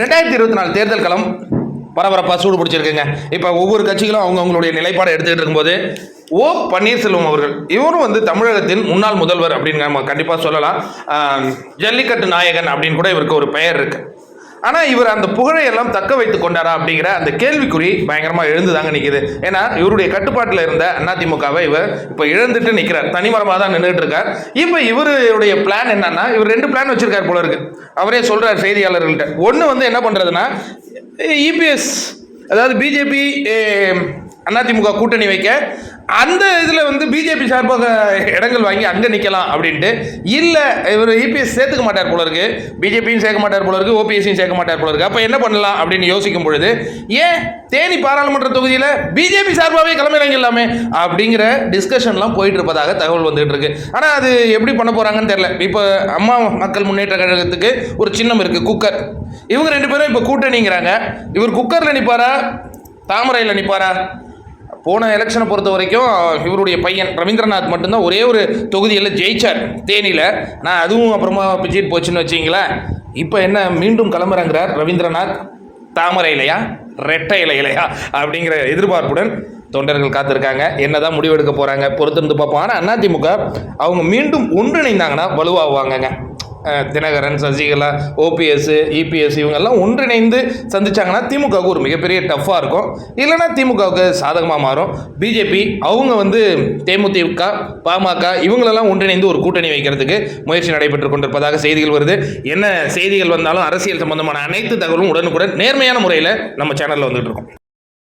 ரெண்டாயிரத்தி இருபத்தி நாலு தேர்தல் களம் பரபரப்பாக சூடு பிடிச்சிருக்குங்க. இப்போ ஒவ்வொரு கட்சிகளும் அவங்க அவங்களுடைய நிலைப்பாடை எடுத்துக்கிட்டு இருக்கும்போது ஓ பன்னீர்செல்வம் அவர்கள் இவரும் வந்து தமிழகத்தின் முன்னாள் முதல்வர் அப்படின்னு நம்ம கண்டிப்பாக சொல்லலாம். ஜல்லிக்கட்டு நாயகன் அப்படின்னு கூட இவருக்கு ஒரு பெயர் இருக்குது ஆனால் இவர் அந்த புகழை எல்லாம் தக்க வைத்து கொண்டாரா அப்படிங்கிற அந்த கேள்விக்குறி பயங்கரமாக எழுந்துதாங்க நிற்கிது ஏன்னா இவருடைய கட்டுப்பாட்டில் இருந்த அதிமுகவை இவர் இப்போ இழந்துட்டு நிற்கிறார் தனிமரமாக தான் நின்றுட்டு இருக்கார் இப்போ இவருடைய பிளான் என்னன்னா இவர் ரெண்டு பிளான் வச்சிருக்கார் போல இருக்கு அவரே சொல்றார் செய்தியாளர்கள்ட்ட ஒன்று வந்து என்ன பண்ணுறதுன்னா இபிஎஸ் அதாவது பிஜேபி அதிமுக கூட்டணி வைக்க அந்த இதில் வந்து பிஜேபி சார்பாக இடங்கள் வாங்கி அங்கே நிற்கலாம் அப்படின்ட்டு இல்லை இவர் இபிஎஸ் சேர்த்துக்க மாட்டார் போல இருக்கு. பிஜேபியும் சேர்க்க மாட்டார் போல இருக்கு ஓபிஎஸ்சியும் சேர்க்க மாட்டார் போல இருக்கு. அப்போ என்ன பண்ணலாம் அப்படின்னு யோசிக்கும் பொழுது ஏன் தேனி பாராளுமன்ற தொகுதியில் பிஜேபி சார்பாகவே கிளம்பிறங்கிடலாமே அப்படிங்கிற டிஸ்கஷன்லாம் போயிட்டு இருப்பதாக தகவல் வந்துகிட்டு இருக்கு. ஆனால் அது எப்படி பண்ண போகிறாங்கன்னு தெரில இப்போ அம்மா மக்கள் முன்னேற்ற கழகத்துக்கு ஒரு சின்னம் இருக்குது குக்கர். இவங்க ரெண்டு பேரும் இப்போ கூட்டணிங்கிறாங்க. இவர் குக்கரில் நிற்பாரா தாமரையில் நிற்பாரா போன எலெக்ஷனை பொறுத்த வரைக்கும் இவருடைய பையன் ரவீந்திரநாத் மட்டும்தான் ஒரே ஒரு தொகுதியில் ஜெயிச்சார் தேனியில். நான் அதுவும் அப்புறமா பிச்சிட்டு போச்சுன்னு வச்சிங்களேன். இப்போ என்ன மீண்டும் கிளம்புறங்கிறார் ரவீந்திரநாத்? தாமரை இலையா? ரெட்டை இலை இலையா? அப்படிங்கிற எதிர்பார்ப்புடன் தொண்டர்கள் காத்திருக்காங்க. என்னதான் முடிவெடுக்க போகிறாங்க பொறுத்திருந்து பார்ப்போம். ஆனால் அதிமுக அவங்க மீண்டும் ஒன்றிணைந்தாங்கன்னா வலுவாகுவாங்கங்க தினகரன் சசிகலா ஓபிஎஸ் இபிஎஸ் இவங்கெல்லாம் ஒன்றிணைந்து சந்திச்சாங்கன்னா திமுகவுக்கு ஒரு மிகப்பெரிய டஃப்பாக இருக்கும். இல்லைன்னா திமுகவுக்கு சாதகமாக மாறும். பிஜேபி அவங்க வந்து தேமுதிக பாமக இவங்களெல்லாம் ஒன்றிணைந்து ஒரு கூட்டணி வைக்கிறதுக்கு முயற்சி நடைபெற்று கொண்டிருப்பதாக செய்திகள் வருது. என்ன செய்திகள் வந்தாலும் அரசியல் சம்பந்தமான அனைத்து தகவலும் உடனுக்குடன் நேர்மையான முறையில் நம்ம சேனலில் வந்துட்டு இருக்கோம்.